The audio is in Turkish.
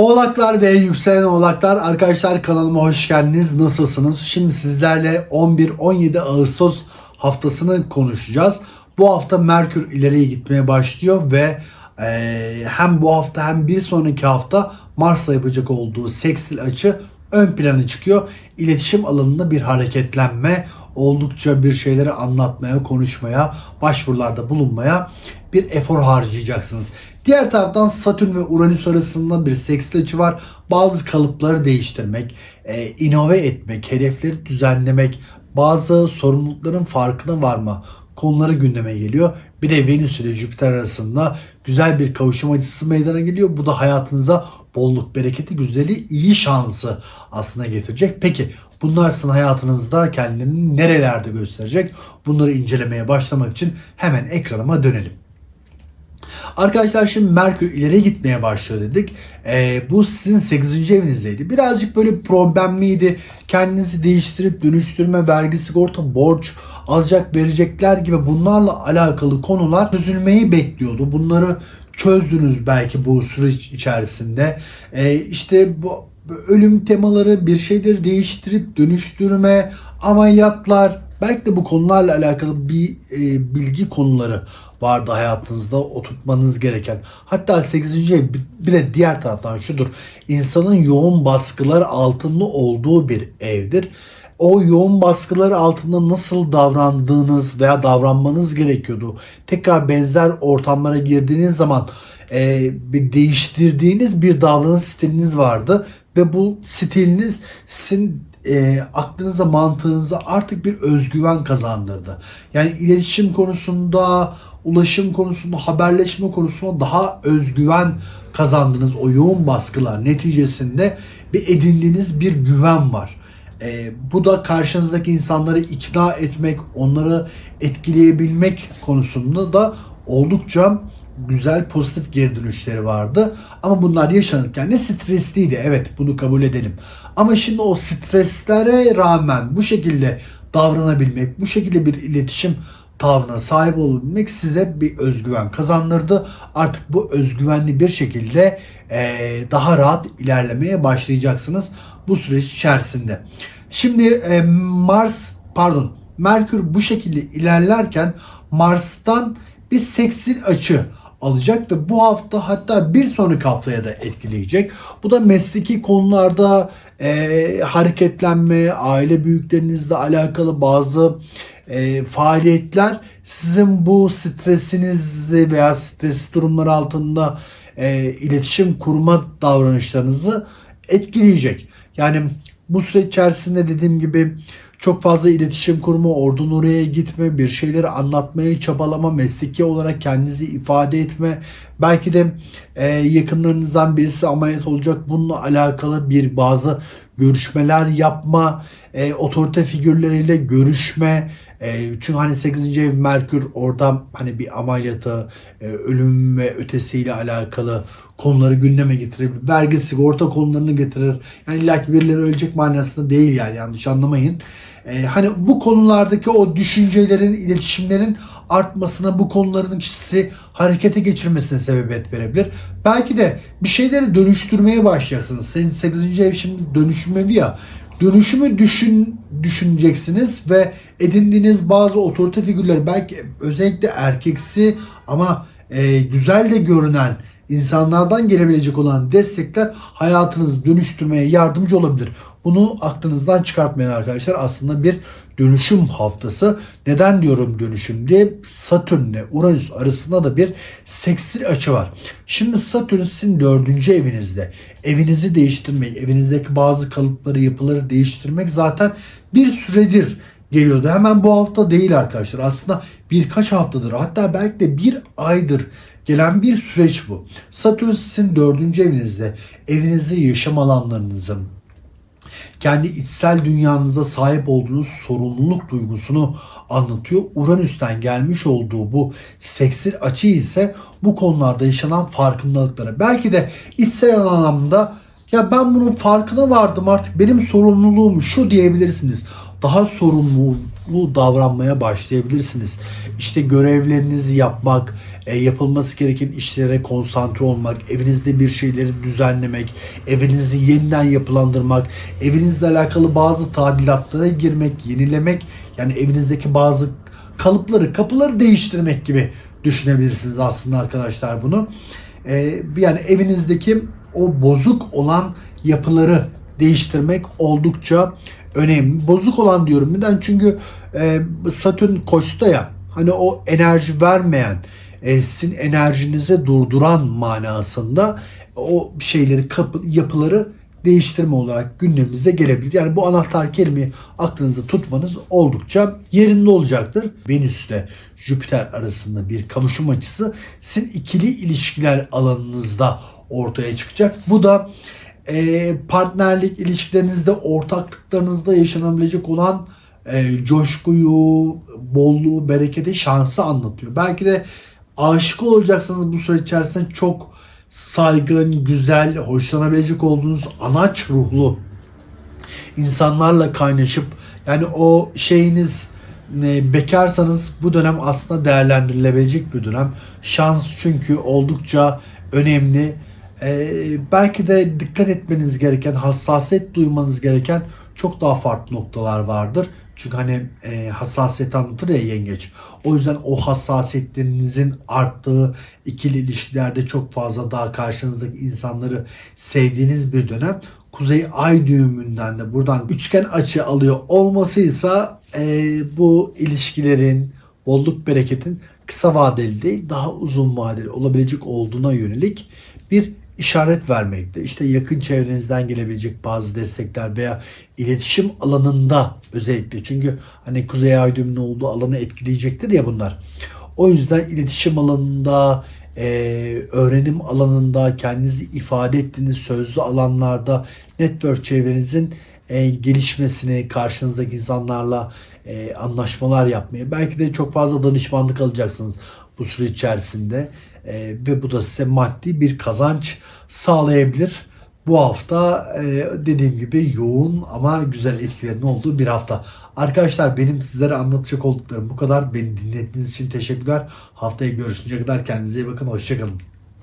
Oğlaklar ve yükselen oğlaklar arkadaşlar kanalıma hoş geldiniz. Nasılsınız? Şimdi sizlerle 11-17 Ağustos haftasını konuşacağız. Bu hafta Merkür ileriye gitmeye başlıyor ve eee, hem bu hafta hem bir sonraki hafta Mars'la yapacak olduğu sekstil açı ön plana çıkıyor. İletişim alanında bir hareketlenme, oldukça bir şeyleri anlatmaya, konuşmaya, başvurularda bulunmaya bir efor harcayacaksınız. Diğer taraftan Satürn ve Uranüs arasında bir sekstil açı var. Bazı kalıpları değiştirmek, e, inove etmek, hedefleri düzenlemek, bazı sorumlulukların farkına varma konuları gündeme geliyor. Bir de Venüs ile Jüpiter arasında güzel bir kavuşum açısı meydana geliyor. Bu da hayatınıza bolluk, bereketi, güzeli, iyi şansı aslında getirecek. Peki bunlar sizin hayatınızda kendini nerelerde gösterecek? Bunları incelemeye başlamak için hemen ekranıma dönelim. Arkadaşlar şimdi Merkür ileriye gitmeye başlıyor dedik. Ee, bu sizin 8. evinizdeydi. Birazcık böyle problemliydi. Kendinizi değiştirip dönüştürme, vergi, sigorta, borç, alacak verecekler gibi bunlarla alakalı konular çözülmeyi bekliyordu. Bunları çözdünüz belki bu süreç içerisinde. Ee, işte bu ölüm temaları, bir şeyleri değiştirip dönüştürme, ameliyatlar, belki de bu konularla alakalı bir e, bilgi konuları vardı hayatınızda oturtmanız gereken. Hatta 8. ev bir- de diğer taraftan şudur. İnsanın yoğun baskılar altında olduğu bir evdir. O yoğun baskılar altında nasıl davrandığınız veya davranmanız gerekiyordu. Tekrar benzer ortamlara girdiğiniz zaman e, bir değiştirdiğiniz bir davranış stiliniz vardı ve bu stiliniz sizin e, aklınıza mantığınıza artık bir özgüven kazandırdı. Yani iletişim konusunda, ulaşım konusunda, haberleşme konusunda daha özgüven kazandınız o yoğun baskılar neticesinde bir edindiğiniz bir güven var. E, bu da karşınızdaki insanları ikna etmek, onları etkileyebilmek konusunda da oldukça güzel pozitif geri dönüşleri vardı. Ama bunlar yaşanırken de stresliydi. Evet bunu kabul edelim. Ama şimdi o streslere rağmen bu şekilde davranabilmek, bu şekilde bir iletişim tavrına sahip olabilmek size bir özgüven kazandırdı. Artık bu özgüvenli bir şekilde daha rahat ilerlemeye başlayacaksınız bu süreç içerisinde. Şimdi Mars pardon Merkür bu şekilde ilerlerken Mars'tan bir seksil açı alacak ve bu hafta hatta bir sonraki haftaya da etkileyecek. Bu da mesleki konularda e, hareketlenme, aile büyüklerinizle alakalı bazı e, faaliyetler sizin bu stresinizi veya stres durumlar altında e, iletişim kurma davranışlarınızı etkileyecek. Yani bu süreç içerisinde dediğim gibi çok fazla iletişim kurma, oradan oraya gitme, bir şeyleri anlatmaya çabalama, mesleki olarak kendinizi ifade etme. Belki de e, yakınlarınızdan birisi ameliyat olacak. Bununla alakalı bir bazı görüşmeler yapma, e, otorite figürleriyle görüşme. E, çünkü hani 8. ev Merkür orada hani bir ameliyatı, e, ölüm ve ötesiyle alakalı konuları gündeme getirir. Vergi sigorta konularını getirir. Yani illa birileri ölecek manasında değil yani yanlış anlamayın. Ee, hani bu konulardaki o düşüncelerin, iletişimlerin artmasına, bu konuların kişisi harekete geçirmesine sebebiyet verebilir. Belki de bir şeyleri dönüştürmeye başlayacaksınız. Senin 8. ev şimdi dönüşüm evi ya. Dönüşümü düşün düşüneceksiniz ve edindiğiniz bazı otorite figürleri belki özellikle erkeksi ama e, güzel de görünen insanlardan gelebilecek olan destekler hayatınızı dönüştürmeye yardımcı olabilir. Bunu aklınızdan çıkartmayın arkadaşlar. Aslında bir dönüşüm haftası. Neden diyorum dönüşüm diye Satürn ile Uranüs arasında da bir sekstil açı var. Şimdi Satürn sizin dördüncü evinizde. Evinizi değiştirmek, evinizdeki bazı kalıpları, yapıları değiştirmek zaten bir süredir geliyordu. Hemen bu hafta değil arkadaşlar. Aslında birkaç haftadır hatta belki de bir aydır gelen bir süreç bu. Satürn sizin dördüncü evinizde. Evinizi, yaşam alanlarınızı, kendi içsel dünyanıza sahip olduğunuz sorumluluk duygusunu anlatıyor. Uranüs'ten gelmiş olduğu bu seksil açı ise bu konularda yaşanan farkındalıkları. Belki de içsel anlamda ya ben bunun farkına vardım artık benim sorumluluğum şu diyebilirsiniz. Daha sorumluluğu davranmaya başlayabilirsiniz. İşte görevlerinizi yapmak, e, yapılması gereken işlere konsantre olmak, evinizde bir şeyleri düzenlemek, evinizi yeniden yapılandırmak, evinizle alakalı bazı tadilatlara girmek, yenilemek, yani evinizdeki bazı kalıpları, kapıları değiştirmek gibi düşünebilirsiniz aslında arkadaşlar bunu. E, yani evinizdeki o bozuk olan yapıları değiştirmek oldukça önemli. Bozuk olan diyorum neden? Çünkü e, Satürn koçta ya hani o enerji vermeyen e, sizin enerjinize durduran manasında o şeyleri kapı, yapıları değiştirme olarak gündemimize gelebilir. Yani bu anahtar kelimeyi aklınızda tutmanız oldukça yerinde olacaktır. Venüs ile Jüpiter arasında bir kavuşum açısı sizin ikili ilişkiler alanınızda ortaya çıkacak. Bu da e, partnerlik ilişkilerinizde, ortaklıklarınızda yaşanabilecek olan e, coşkuyu, bolluğu, bereketi, şansı anlatıyor. Belki de aşık olacaksınız bu süreç içerisinde çok saygın, güzel, hoşlanabilecek olduğunuz anaç ruhlu insanlarla kaynaşıp yani o şeyiniz e, bekarsanız bu dönem aslında değerlendirilebilecek bir dönem. Şans çünkü oldukça önemli. Ee, belki de dikkat etmeniz gereken, hassasiyet duymanız gereken çok daha farklı noktalar vardır. Çünkü hani e, hassasiyet anlatır ya yengeç. O yüzden o hassasiyetlerinizin arttığı ikili ilişkilerde çok fazla daha karşınızdaki insanları sevdiğiniz bir dönem. Kuzey ay düğümünden de buradan üçgen açı alıyor olmasıysa e, bu ilişkilerin bolluk bereketin kısa vadeli değil daha uzun vadeli olabilecek olduğuna yönelik bir işaret vermekte. İşte yakın çevrenizden gelebilecek bazı destekler veya iletişim alanında özellikle çünkü hani Kuzey Ay düğümünün olduğu alanı etkileyecektir ya bunlar. O yüzden iletişim alanında, e, öğrenim alanında, kendinizi ifade ettiğiniz sözlü alanlarda network çevrenizin e, gelişmesini, karşınızdaki insanlarla e, anlaşmalar yapmaya, belki de çok fazla danışmanlık alacaksınız bu süre içerisinde e, ve bu da size maddi bir kazanç sağlayabilir. Bu hafta e, dediğim gibi yoğun ama güzel etkilerinin olduğu bir hafta. Arkadaşlar benim sizlere anlatacak olduklarım bu kadar. Beni dinlediğiniz için teşekkürler. Haftaya görüşünceye kadar kendinize iyi bakın. Hoşçakalın.